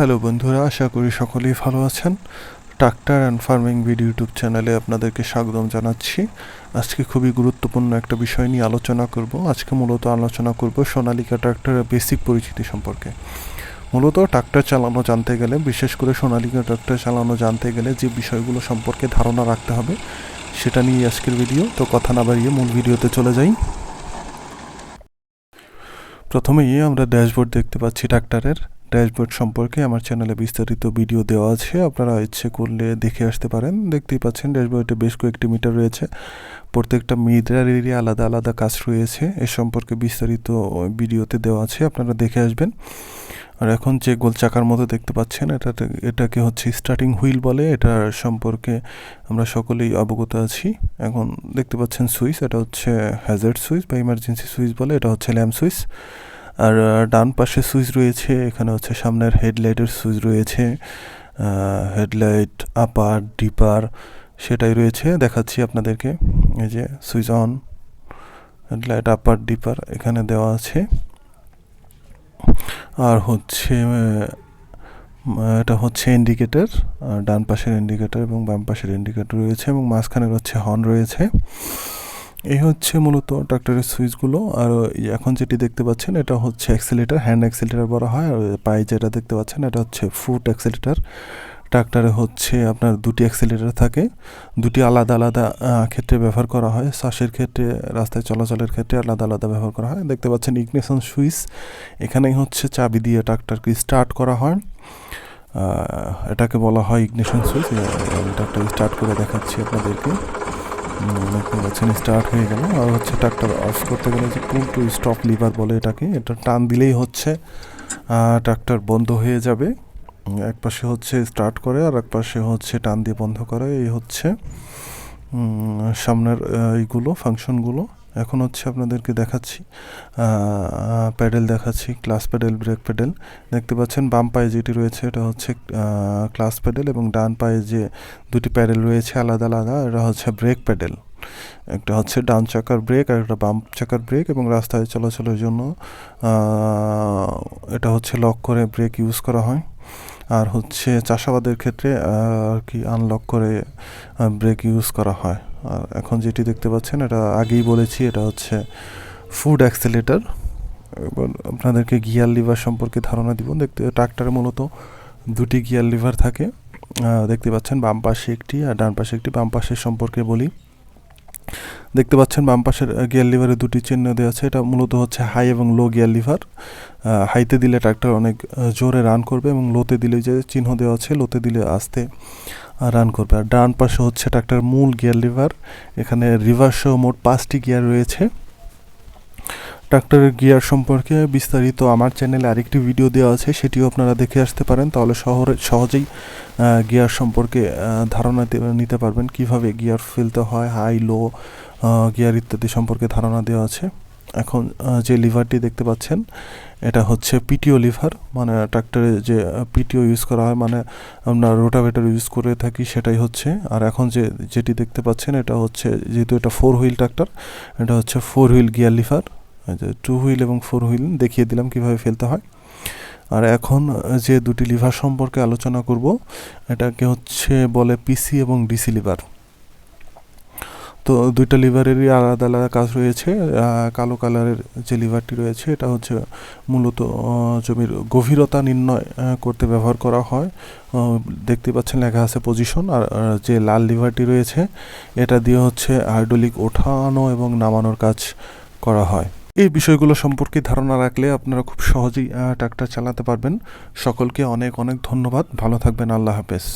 Hello বন্ধুরা, আশা করি সকলেই ভালো আছেন। Tractor and farming video YouTube চ্যানেলে আপনাদেরকে স্বাগতম জানাচ্ছি। আজকে খুবই গুরুত্বপূর্ণ একটা বিষয় নিয়ে আলোচনা করব। আজকে মূলত আলোচনা করব সোনালিকা ট্রাক্টরের বেসিক পরিচিতি সম্পর্কে। মূলত ট্রাক্টর চালানো জানতে গেলে, বিশেষ করে সোনালিকা ট্রাক্টর চালানো জানতে গেলে যে বিষয়গুলো সম্পর্কে ধারণা রাখতে হবে, সেটা নিয়ে আজকের ভিডিও। তো কথা না বাড়িয়ে মূল ভিডিওতে চলে যাই। প্রথমেই আমরা ড্যাশবোর্ড দেখতে পাচ্ছি ট্রাক্টরের ড্যাশবোর্ড সম্পর্কে আমার চ্যানেলে বিস্তারিত ভিডিও দেওয়া আছে। আপনারা ইচ্ছে করলে দেখে আসতে পারেন। দেখতেই পাচ্ছেন, ড্যাশবোর্ডে বেশ কয়েকটি মিটার রয়েছে। প্রত্যেকটা মিটারেরই আলাদা আলাদা কাজ রয়েছে। এ সম্পর্কে বিস্তারিত ভিডিওতে দেওয়া আছে, আপনারা দেখে আসবেন। আর এখন যে গোল চাকার মতো দেখতে পাচ্ছেন, এটা এটাকে হচ্ছে স্টার্টিং হুইল বলে। এটা সম্পর্কে আমরা সকলেই অবগত আছি। এখন দেখতে পাচ্ছেন সুইচ, এটা হচ্ছে হ্যাজার্ড সুইচ বা ইমার্জেন্সি সুইচ বলে। এটা হচ্ছে ল্যাম্প সুইচ। আর ডান পাশে সুইচ রয়েছে, এখানে হচ্ছে সামনের হেডলাইটের সুইচ রয়েছে হেডলাইট, আপার, ডিপার সেটাই রয়েছে, দেখাচ্ছি আপনাদেরকে, এই যে switch on, headlight, upper, dipper এখানে দেওয়া আছে। আর হচ্ছে এটা হচ্ছে ইন্ডিকেটার ডান পাশের ইন্ডিকেটার এবং বাম পাশের ইন্ডিকেটার রয়েছে এবং মাঝখানের হচ্ছে হর্ন রয়েছে। এই হচ্ছে মূলত ট্রাক্টরের সুইচগুলো আর এখন যেটি দেখতে পাচ্ছেন এটা হচ্ছে অ্যাক্সিলেটার, হ্যান্ড অ্যাক্সিলেটার বলা হয় আর পায়ে যেটা দেখতে পাচ্ছেন এটা হচ্ছে ফুট অ্যাক্সিলেটার। ট্রাক্টরে হচ্ছে আপনার দুটি অ্যাক্সিলেটার থাকে, দুটি আলাদা আলাদা ক্ষেত্রে ব্যবহার করা হয়। শ্বাসের ক্ষেত্রে, রাস্তায় চলাচলের ক্ষেত্রে আলাদা আলাদা ব্যবহার করা হয়। দেখতে পাচ্ছেন ইগনেশন সুইচ, এখানেই হচ্ছে চাবি দিয়ে ট্রাক্টরকে স্টার্ট করা হয়। এটাকে বলা হয় ইগনেশন সুইচ ট্রাক্টর স্টার্ট করে দেখাচ্ছি আপনাদেরকে। স্টার্ট হয়ে গেল। আর হচ্ছে ট্রাক্টর অফ করতে গেলে যে পুল টু স্টপ লিভার বলে এটাকে, এটা টান দিলেই হচ্ছে ট্রাক্টর বন্ধ হয়ে যাবে। এক পাশে হচ্ছে স্টার্ট করে, আর এক পাশে হচ্ছে টান দিয়ে বন্ধ করে। এই হচ্ছে সামনের এইগুলো ফাংশনগুলো এখন হচ্ছে আপনাদেরকে দেখাচ্ছি প্যাডেল দেখাচ্ছি, ক্লাস প্যাডেল, ব্রেক প্যাডেল। দেখতে পাচ্ছেন বাম পায়ে যেটি রয়েছে এটা হচ্ছে ক্লাস প্যাডেল এবং ডান পায়ে যে দুটি প্যাডেল রয়েছে আলাদা আলাদা, এটা হচ্ছে ব্রেক প্যাডেল। একটা হচ্ছে ডান চাকার ব্রেক আর একটা বাম চাকার ব্রেক এবং রাস্তায় চলাচলের জন্য এটা হচ্ছে লক করে ব্রেক ইউজ করা হয়। আর হচ্ছে চাষাবাদের ক্ষেত্রে আর কি আনলক করে ব্রেক ইউজ করা হয়। আর এখন যেটি দেখতে পাচ্ছেন, এটা আগেই বলেছি, এটা হচ্ছে ফুড অ্যাক্সেলেটার এবার আপনাদেরকে গিয়ার লিভার সম্পর্কে ধারণা দিব। দেখতে ট্রাক্টরে মূলত দুটি গিয়ার লিভার থাকে। দেখতে পাচ্ছেন বাম পাশে একটি আর ডান পাশে একটি। বাম পাশের সম্পর্কে বলি দেখতে পাচ্ছেন বাম পাশের গিয়ার লিভারে দুটি চিহ্ন দেওয়া আছে। এটা মূলত হচ্ছে হাই এবং লো গিয়ার লিভার। হাইতে দিলে ট্রাক্টর অনেক জোরে রান করবে এবং লোতে দিলে যে চিহ্ন দেওয়া আছে, লোতে দিলে আস্তে রান করবে। আর ডান পাশে হচ্ছে ট্রাক্টর মূল গিয়ার লিভার। এখানে রিভার্স সহ মোট পাঁচটি গিয়ার রয়েছে। ট্রাক্টরের গিয়ার সম্পর্কে বিস্তারিত আমার চ্যানেলে আরেকটি ভিডিও দেওয়া আছে, সেটিও আপনারা দেখে আসতে পারেন। তাহলে শহরে, সহজেই গিয়ার সম্পর্কে ধারণা নিতে পারবেন। কীভাবে গিয়ার ফেলতে হয় হাই লো গিয়ার ইত্যাদি সম্পর্কে ধারণা দেওয়া আছে। এখন যে লিভারটি দেখতে পাচ্ছেন, এটা হচ্ছে পিটিও লিভার মানে ট্রাক্টরে যে পিটিও ইউজ করা হয় মানে আমরা রোটাভেটার ইউজ করে থাকি, সেটাই হচ্ছে। আর এখন যে, যেটি দেখতে পাচ্ছেন, এটা হচ্ছে, যেহেতু এটা ফোর হুইল ট্রাক্টর এটা হচ্ছে four wheel gear lever two wheel এবং ফোর হুইল দেখিয়ে দিলাম কীভাবে ফেলতে হয়। আর এখন যে দুটি লিভার সম্পর্কে আলোচনা করব, এটাকে হচ্ছে বলে পিসি এবং ডিসি লিভার তো দুইটা লিভারেরই আলাদা আলাদা কাজ রয়েছে। কালো কালারের যে লিভারটি রয়েছে, এটা হচ্ছে মূলত জমির গভীরতা নির্ণয় করতে ব্যবহার করা হয়। দেখতে পাচ্ছেন লেখা আছে পজিশন আর যে লাল লিভারটি রয়েছে, এটা দিয়ে হচ্ছে হাইড্রোলিক ওঠানো এবং নামানোর কাজ করা হয়। এই বিষয়গুলো সম্পর্কে ধারণা রাখলে আপনারা খুব সহজেই ট্রাক্টর চালাতে পারবেন। সকলকে অনেক অনেক ধন্যবাদ। ভালো থাকবেন। আল্লাহ হাফেজ।